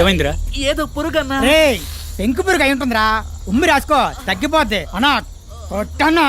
ఏమైందిరా? ఏదో పురుగన్నా. రే పెంకు పురుగు అయి ఉంటుందిరా. ఉమ్మి రాసుకో తగ్గిపోద్ది. అన్నా కొట్టన్నా.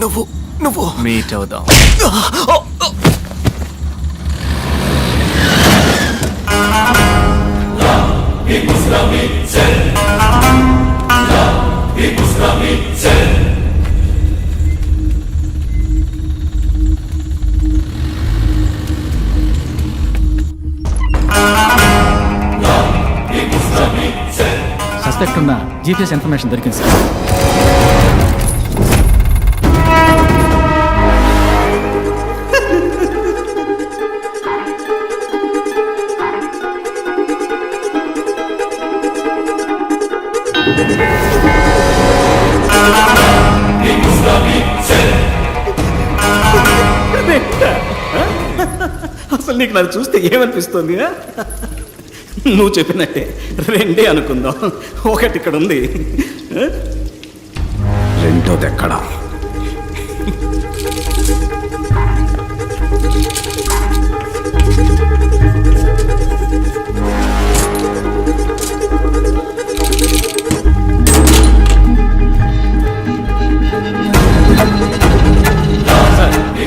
నువ్వు నువ్వు. మీట్ అవుదాం. డీటెయిల్స్ ఇన్ఫర్మేషన్ దొరికింది సార్ అసలు నీకు నన్ను చూస్తే ఏమనిపిస్తుంది నువ్వు చెప్పినట్టే. రెండే అనుకుందాం. ఒకటి ఇక్కడ ఉంది? రెండోది ఎక్కడా?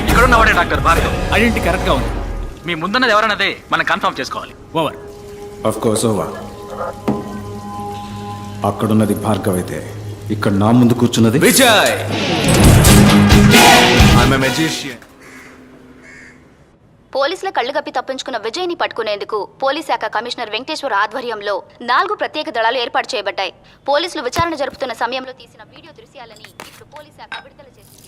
ఇక్కడ ఉన్నవాడే డాక్టర్ భార్గవ్. ఐడెంటిటీ కరెక్ట్గా ఉంది. మీ ముందున్నది ఎవరన్నదే మనం కన్ఫర్మ్ చేసుకోవాలి. ఓవర్. అఫ్ కోర్స్ ఓవా అక్కడున్నది భార్గవ్ అయితే ఇక్కడ నా ముందు కూర్చున్నది? విజయ్! పోలీసుల కళ్ళు కప్పి తప్పించుకున్న విజయ్ని పట్టుకునేందుకు పోలీస్ శాఖ కమిషనర్ వెంకటేశ్వర ఆధ్వర్యంలో నాలుగు ప్రత్యేక దళాలు ఏర్పాటు చేయబడ్డాయి. పోలీసులు విచారణ జరుపుతున్న సమయంలో తీసిన వీడియో దృశ్యాలని ఇప్పుడు పోలీస్ శాఖ విడుదల చేసింది.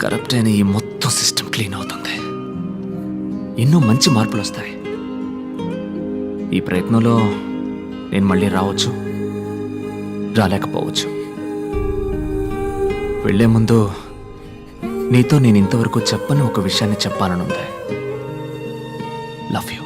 కరప్ట్ అయిన ఈ మొత్తం సిస్టమ్ క్లీన్ అవుతుంది. ఎన్నో మంచి మార్పులు వస్తాయి. ఈ ప్రయత్నంలో నేను మళ్ళీ రావచ్చు. రాలేకపోవచ్చు. వెళ్ళే ముందు నీతో నేను ఇంతవరకు చెప్పని ఒక విషయాన్ని చెప్పాలనుంది. Love you.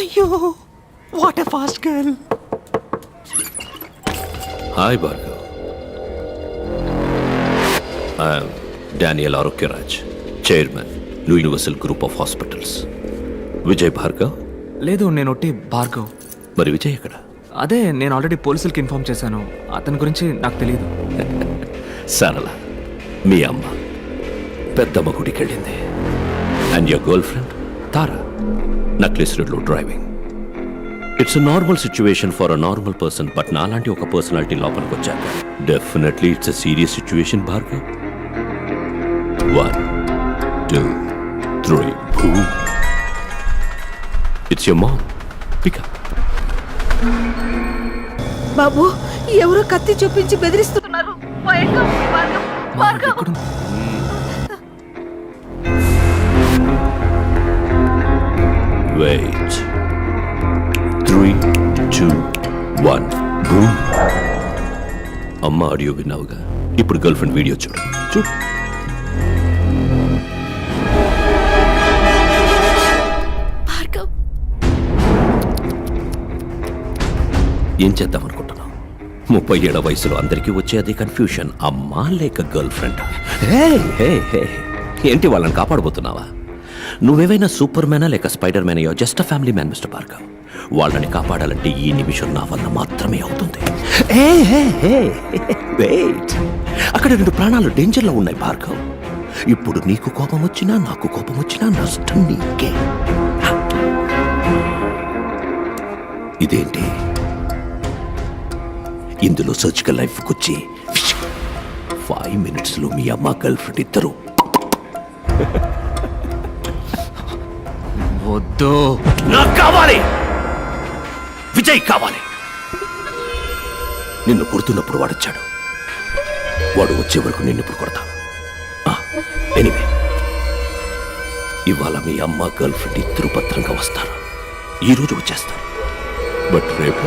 అయ్యో what a fast girl. Hi Bhargav I'm Daniel Arogyaraj chairman universal group of hospitals Vijay Bhargav లేదు నేను ఒట్టి భార్గవ్ మరి విజయ్ ఎక్కడ? అదే నేను ఆల్రెడీ పోలీసులకి ఇన్ఫార్మ్ చేశాను. అతని గురించి నాకు తెలియదు సరళ మీ అమ్మ పెద్దమ్మ గుడికి వెళ్ళింది and your girlfriend Tara necklace రోడ్లో driving it's normal situation for a normal person but నాలాంటి ఒక పర్సనాలిటీ లోపలికి వచ్చాక definitely it's a serious situation Bhargav. One two three it's your mom pickup బాబు ఎవరో కత్తి చూపించి బెదిరిస్తున్నారు. Wait. Three, two, one. Boom. అమ్మ ఆడియో విన్నావుగా? ఇప్పుడు గర్ల్ ఫ్రెండ్ వీడియో చూడు. చూడు ఏం చేద్దాం అనుకుంటున్నావు? ముప్పై ఏళ్ళ వయసులో అందరికీ వచ్చే అదే కన్ఫ్యూషన్ అమ్మా లేక గర్ల్ ఫ్రెండ్? ఏంటి వాళ్ళని కాపాడబోతున్నావా? నువ్వేవైనా సూపర్ మ్యానా లేక స్పైడర్ మ్యాన్ అయ్యో just family man mister Parker వాళ్ళని కాపాడాలంటే ఈ నిమిషం నా వల్ల మాత్రమే అవుతుంది. Hey hey hey wait. అక్కడ రెండు ప్రాణాలు డేంజర్లో ఉన్నాయి భార్గవ్ ఇప్పుడు నీకు కోపం వచ్చినా నాకు కోపం వచ్చినా నష్టం నీకే. ఇదేంటి? ఇందులో సర్జికల్ లైఫ్ వచ్చి ఫైవ్ మినిట్స్లో మీ అమ్మ గర్ల్ ఫ్రెండ్ ఇద్దరు. వద్దు. నాకు కావాలి. విజయ్ కావాలి. నిన్ను కొడుతున్నప్పుడు వాడు వచ్చాడు వాడు వచ్చే వరకు నిన్ను ఇప్పుడు కొడతాను ఎనివే ఇవాళ మీ అమ్మ గర్ల్ ఫ్రెండ్ ఇద్దరు భద్రంగా వస్తారు. ఈ రోజు వచ్చేస్తారు. బట్ రేపు?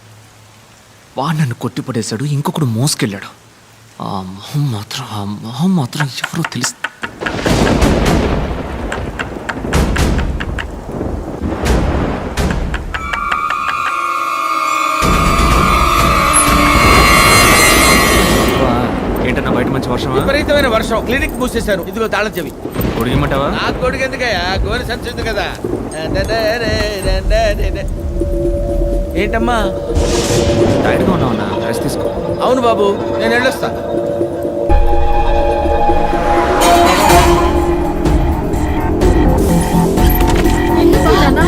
వాడు నన్ను కొట్టిపడేశాడు ఇంకొకడు మోసుకెళ్ళాడు. ఆ మొహం మాత్రం ఆ మొహం మాత్రం ఎవరో తెలుసు. ఏంటన్నా బయట మంచి వర్షమా? విపరీతమైన వర్షం. క్లినిక్ మూసేశారు. ఇదిగో తాళం చెవి. పొడిగిమంటావా ఆ కొడుకు ఎందుకయ్యా? గోరి సంచుంది కదా. ఏంటమ్మా? టైర్డ్గా ఉన్నావు రెస్ట్ తీసుకో. అవును బాబు నేను వెళ్ళొస్తా. పిల్లలారా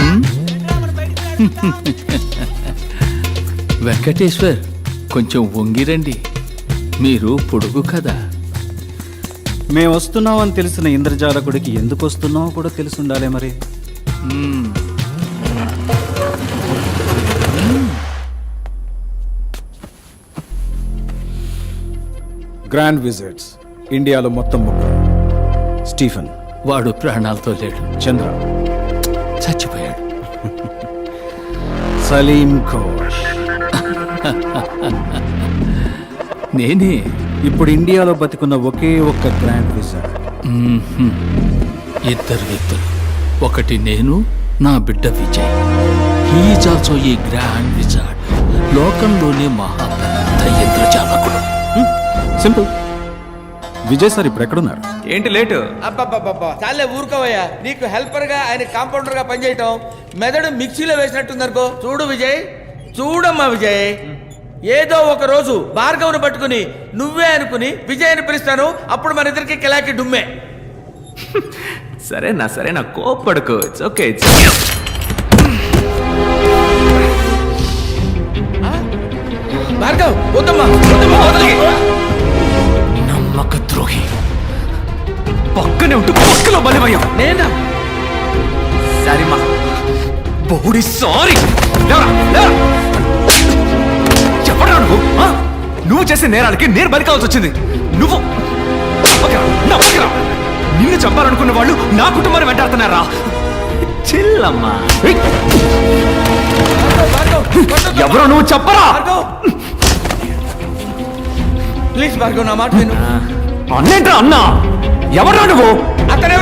హ్మ్? వెంకటేశ్వర్ కొంచెం వంగిరండి. మీరు పొడుగు కదా. మేము వస్తున్నామని తెలిసిన ఇంద్రజాలకుడికి ఎందుకు వస్తున్నామో కూడా తెలిసి ఉండాలి మరి. గ్రాండ్ విజిట్స్ ఇండియాలో మొత్తం ముగ్గురు. స్టీఫెన్. వాడు ప్రాణాలతో లేడు. చంద్ర. చచ్చిపోయాడు. సలీం ఘోష్. నేనే. ఇప్పుడు ఇండియాలో బతికున్న ఒకే ఒక్క గ్రాండ్ మ్మ్హ్మ్. ఇద్దరు వ్యక్తులు. ఒకటి నేను నా బిడ్డ విజయ్. హీఈస్ ఆల్సో ఈ గ్రాండ్ విజార్డ్ లోకంలోనే మహా పెద్ద ఇంద్రజాలకుడు సింపుల్. విజయ్ సార్ ఇప్పుడు ఎక్కడున్నారు? ఏంటి లేటు? అబ్బబ్బబ్బబ్బా చాలే ఊరుకోవయ్యా. నీకు హెల్పర్గా ఆయన కాంపౌండర్గా పనిచేయటం మెదడు మిక్సీలో వేసినట్టుందనుకో. చూడు విజయ్ చూడమ్మా విజయ్. ఏదో ఒక రోజు భార్గవ్ను పట్టుకుని నువ్వే అనుకుని విజయ్ అని పిలుస్తాను. అప్పుడు మన ఇద్దరికి కిలాకి డుమ్మే. సరే నా సరే నా కోపడుకో ఇట్స్ ఓకే ఇట్స్ బోడి సారీ. చెప్పరా నువ్వు? నువ్వు చేసే నేరాలకి నేను బలి కావాల్సి వచ్చింది. నువ్వు. నిన్ను చంపాలనుకున్న వాళ్ళు నా కుటుంబాన్ని వెంటాడుతున్నారా? చిల్లమ్మా. ఎవరో నువ్వు చెప్పరా? ప్లీజ్ భార్గవ్ నా మాట విను. అన్నేంట్రా అన్నా? ఎవరా నువ్వు? అతనే